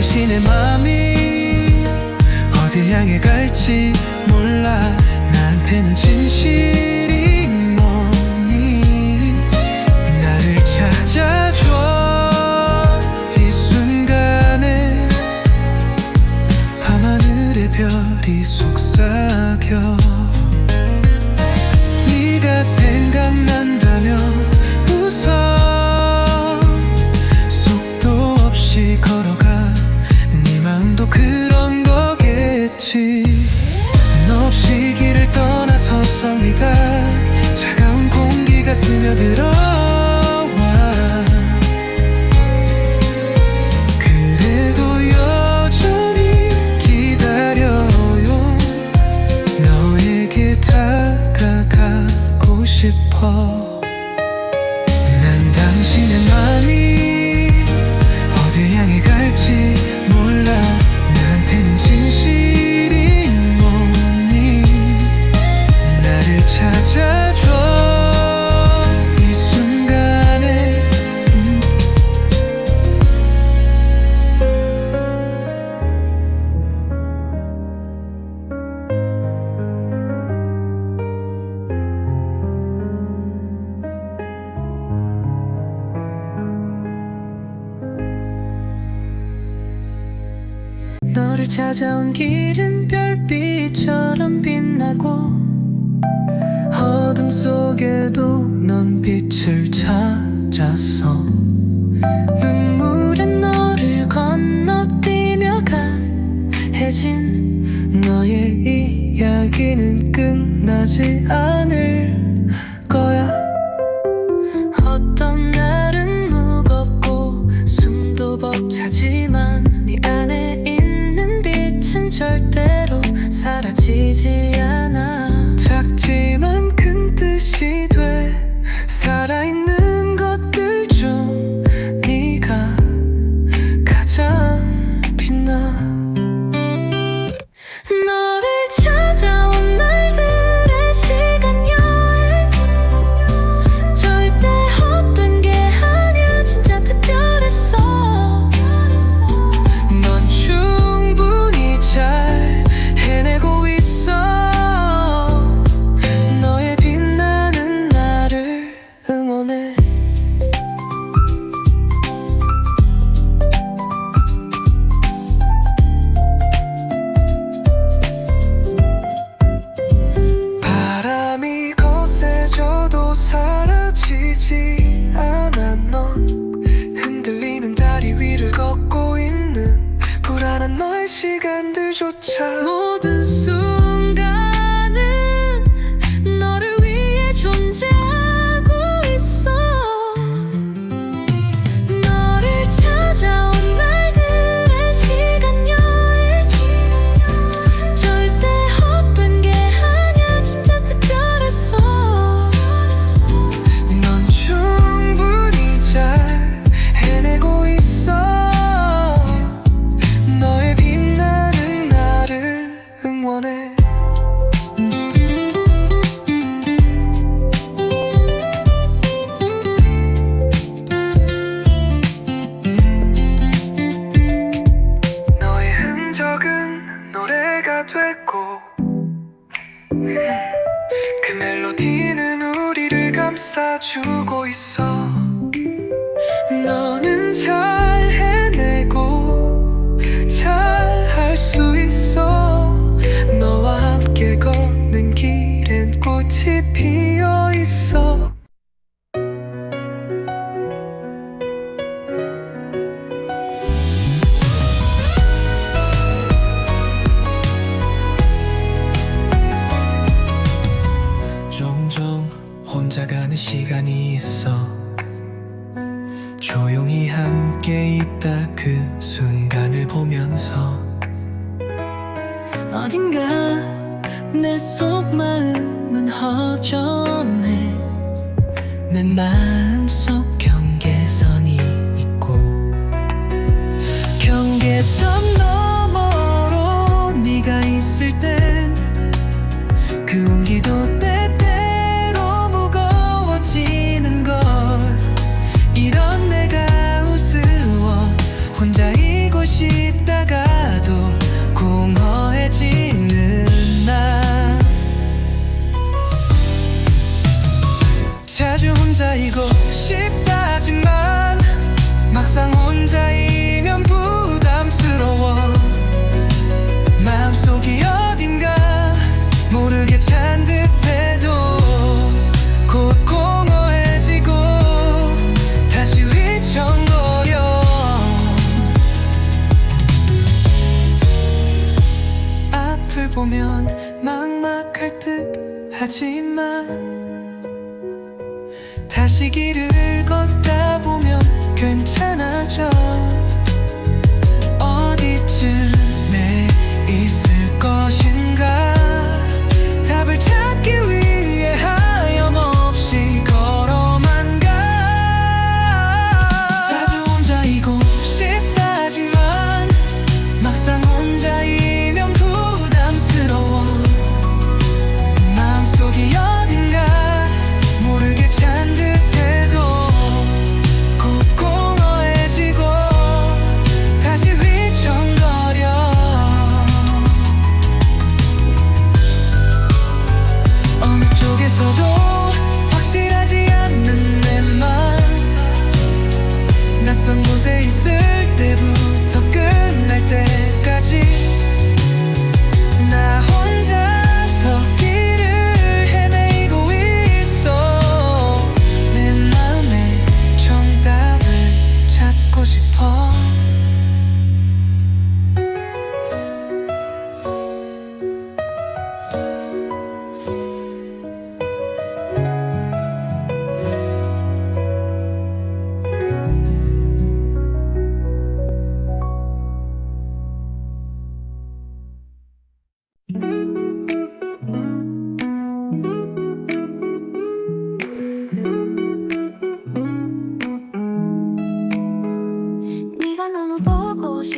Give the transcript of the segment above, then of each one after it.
당신의 마음이 어디 향해 갈지 몰라. 나한테는 진실이 너를 찾아온 길은 별빛처럼 빛나고 어둠 속에도 넌 빛을 찾았어 눈물은 너를 건너뛰며 간 해진 너의 이야기는 끝나지 않을 거야. 어떤 날은 무겁고 숨도 벅차지 dreaming 그 멜로디는 우리를 감싸주고 있어. 시간이 있어 조용히 함께 있다 그 순간을 보면서 어딘가 내 속마음은 허전해 내 마음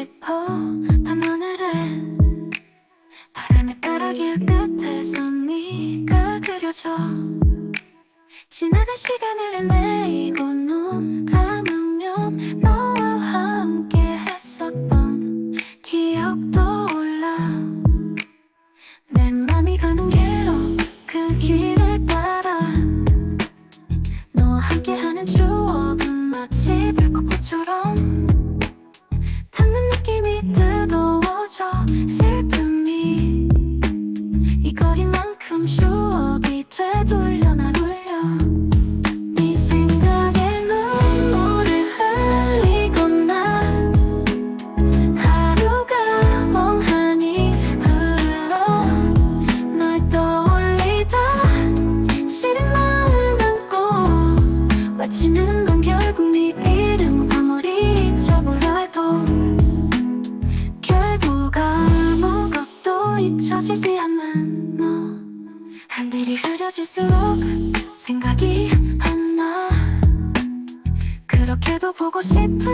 싶어. 밤하늘에 바람에 따라 길 끝에서 네가 그려져 지나간 시간을 헤매이고 눈 감으면 너와 함께 했었던 기억도 올라. 내 맘이 가는 길로 그 길을 따라. 너와 함께 하는 추억은 마치 불꽃처럼 마치는 건 결국 네 이름 아무리 잊혀버려도 결국 아무것도 잊혀지지 않는 너. 하늘이 흐려질수록 생각이 안 나. 그렇게도 보고 싶어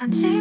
感情。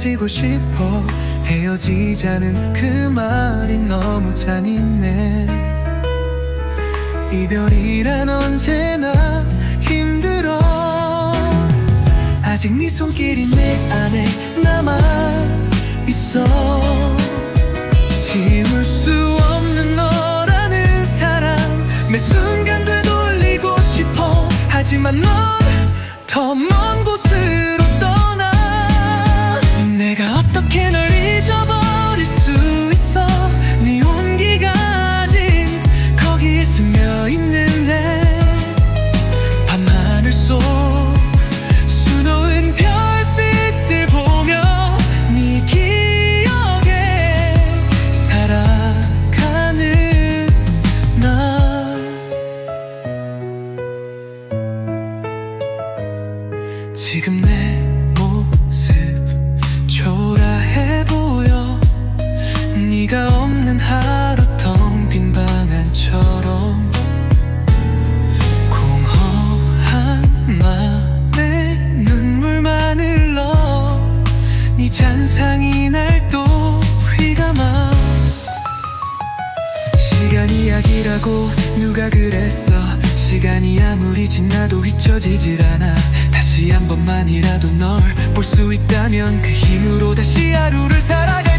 가지고 싶어 헤어지자는 그 말이 너무 잔인해. 이별이란 언제나 힘들어. 아직 네 손길이 내 안에 남아 있어. 지울 수 없는 너라는 사람 매 순간 되돌리고 싶어. 하지만 넌더 멀 수 있다면 그 힘으로 다시 하루를 살아가